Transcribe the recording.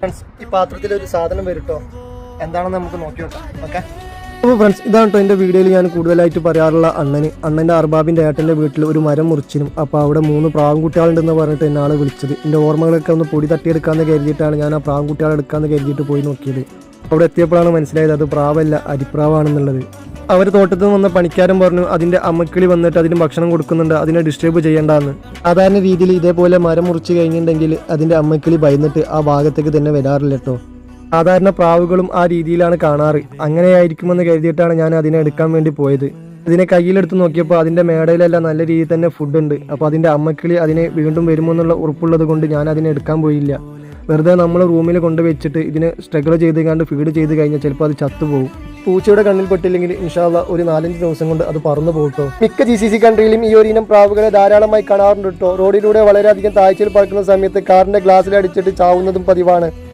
Friends ഈ പാത്രത്തിൽ ഒരു സാധനം വരും എന്താണെന്ന് നമുക്ക് നോക്കി ഓക്കെ അപ്പോൾ ഫ്രണ്ട്സ് ഇതാണ് കേട്ടോ എന്റെ വീഡിയോയിൽ ഞാൻ കൂടുതലായിട്ട് പറയാറുള്ള അണ്ണന്. അണ്ണന്റെ അർബാബിന്റെ ഏട്ടന്റെ വീട്ടിൽ ഒരു മരം മുറിച്ചിനും അപ്പോൾ അവിടെ മൂന്ന് പ്രാവുംകുട്ടികളുണ്ടെന്ന് പറഞ്ഞിട്ട് എന്നെ വിളിച്ചത്. എന്റെ ഓർമ്മകളൊക്കെ ഒന്ന് പൊടി തട്ടിയെടുക്കാമെന്ന് കരുതിയിട്ടാണ് ഞാൻ ആ പ്രാവുംകുട്ടികളെ എടുക്കാമെന്ന് കരുതിയിട്ട് പോയി നോക്കിയത്. അവിടെ എത്തിയപ്പോഴാണ് മനസ്സിലായത് അത് പ്രാവല്ല അരിപ്രാവാണെന്നുള്ളത്. അവർ തോട്ടത്തിൽ നിന്ന് വന്ന പണിക്കാരൻ പറഞ്ഞു അതിന്റെ അമ്മക്കിളി വന്നിട്ട് അതിന് ഭക്ഷണം കൊടുക്കുന്നുണ്ട് അതിനെ ഡിസ്റ്റർബ് ചെയ്യേണ്ടെന്ന്. സാധാരണ രീതിയിൽ ഇതേപോലെ മരം മുറിച്ച് കഴിഞ്ഞിട്ടുണ്ടെങ്കിൽ അതിന്റെ അമ്മക്കിളി ഭയന്നിട്ട് ആ ഭാഗത്തേക്ക് തന്നെ വരാറില്ല കേട്ടോ സാധാരണ പ്രാവുകളും ആ രീതിയിലാണ് കാണാറ്. അങ്ങനെയായിരിക്കുമെന്ന് കരുതിയിട്ടാണ് ഞാൻ അതിനെ എടുക്കാൻ വേണ്ടി പോയത്. ഇതിനെ കയ്യിലെടുത്ത് നോക്കിയപ്പോൾ അതിന്റെ മേടയിലെല്ലാം നല്ല രീതിയിൽ തന്നെ ഫുഡ് ഉണ്ട്. അപ്പോൾ അതിന്റെ അമ്മക്കിളി അതിനെ വീണ്ടും വരുമെന്നുള്ള ഉറപ്പുള്ളത് കൊണ്ട് ഞാൻ അതിനെ എടുക്കാൻ പോയില്ല. വെറുതെ നമ്മൾ റൂമിൽ കൊണ്ട് വെച്ചിട്ട് ഇതിനെ സ്ട്രഗിൾ ചെയ്ത് കണ്ട് ഫീഡ് ചെയ്ത് കഴിഞ്ഞാൽ ചിലപ്പോൾ അത് ചത്തുപോകും പൂച്ചയുടെ കണ്ണിൽ പെട്ടില്ലെങ്കിൽ ഇൻഷാല്ല ഒരു നാലഞ്ച് ദിവസം കൊണ്ട് അത് പറന്നു പോകട്ടോ മിക്ക ജി സി സി കൺട്രിയിലും ഈ ഒരു ഇനം പ്രാവുകളെ ധാരാളമായി കാണാറുണ്ട് കേട്ടോ റോഡിലൂടെ വളരെയധികം താഴ്ചയിൽ പറക്കുന്ന സമയത്ത് കാറിന്റെ ഗ്ലാസ്സിൽ അടിച്ചിട്ട് ചാവുന്നതും പതിവാണ്.